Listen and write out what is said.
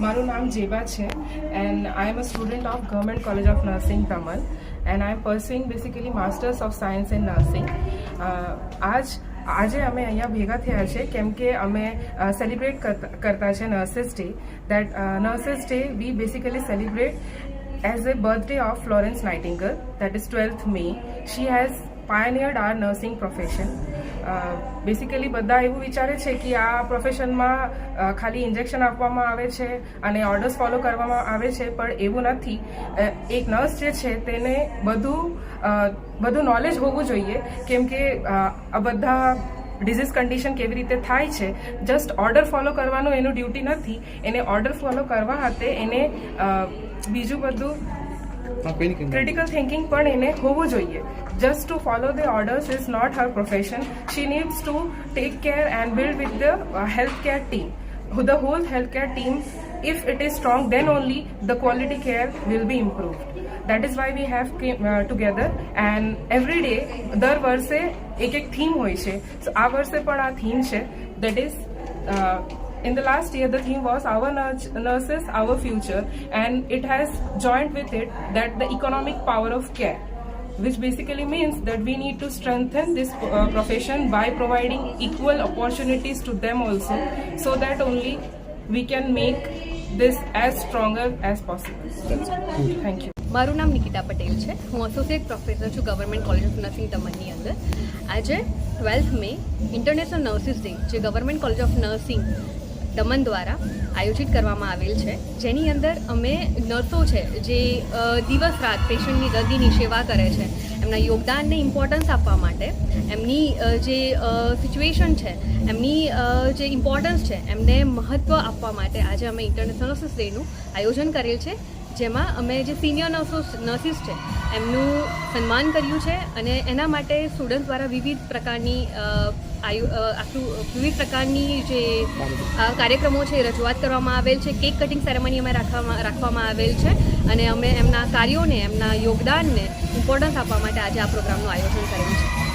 મારું નામ જેબા છે and I am a student of government college of nursing Daman and I am pursuing basically masters of science in nursing આજ આજે અમે અહીંયા ભેગા થયા છે, કેમ કે અમે સેલિબ્રેટ કરતા છે nurses day that nurses day we basically celebrate as a birthday of Florence Nightingale that is twelfth May she has pioneered our nursing profession. Basically બધા એવું વિચારે છે કે આ પ્રોફેશનમાં ખાલી ઇન્જેક્શન આપવામાં આવે છે અને ઓર્ડર્સ ફોલો કરવામાં આવે છે, પણ એવું નથી. એક નર્સ જે છે તેને બધું બધું નોલેજ હોવું જોઈએ, કેમ કે આ બધા ડિઝીઝ કન્ડિશન કેવી રીતે થાય છે જસ્ટ ઓર્ડર ફોલો કરવાનું એનું ડ્યુટી નથી. એને ઓર્ડર ફોલો કરવા હાથે એને બીજું બધું ક્રિટિકલ થિંકિંગ પણ એને હોવું જોઈએ just to follow the orders is not her profession she needs to take care and build with the health care team whole healthcare team if it is strong then only the quality care will be improved that is why we have came uh, together and every day દર વર્ષે એક એક theme હોય છે આ વર્ષે પણ આ થીમ છે is uh, in the last year the theme was our nurse, nurses our future and it has joined with it that the economic power of care which basically means that we need to strengthen this uh, profession by providing equal opportunities to them also so that only we can make this as stronger as possible thank you મારું નામ નિકિતા પટેલ છે હું associate professor છું government college of nursing દમણની અંદર આજે twelfth May international nurses day જે government college of nursing Daman દ્વારા આયોજિત કરવામાં આવેલ છે. જેની અંદર અમે નર્સો છે, જે દિવસ રાત પેશન્ટની દર્દીની સેવા કરે છે, એમના યોગદાનને ઇમ્પોર્ટન્સ આપવા માટે, એમની જે સિચ્યુએશન છે, એમની જે ઇમ્પોર્ટન્સ છે, એમને મહત્ત્વ આપવા માટે આજે અમે ઇન્ટરનેશનલ ડેનું આયોજન કરેલ છે. જેમાં અમે જે સિનિયર નર્સો નર્સિસ છે, એમનું સન્માન કર્યું છે અને એના માટે સ્ટુડન્ટ દ્વારા વિવિધ પ્રકારની આયુ આખું, વિવિધ પ્રકારની જે કાર્યક્રમો છે, રજૂઆત કરવામાં આવેલ છે કેક કટિંગ સેરેમની અમે રાખવામાં રાખવામાં આવેલ છે અને અમે એમના કાર્યોને, એમના યોગદાનને ઇમ્પોર્ટન્સ આપવા માટે આજે આ પ્રોગ્રામનું આયોજન કરેલું છે.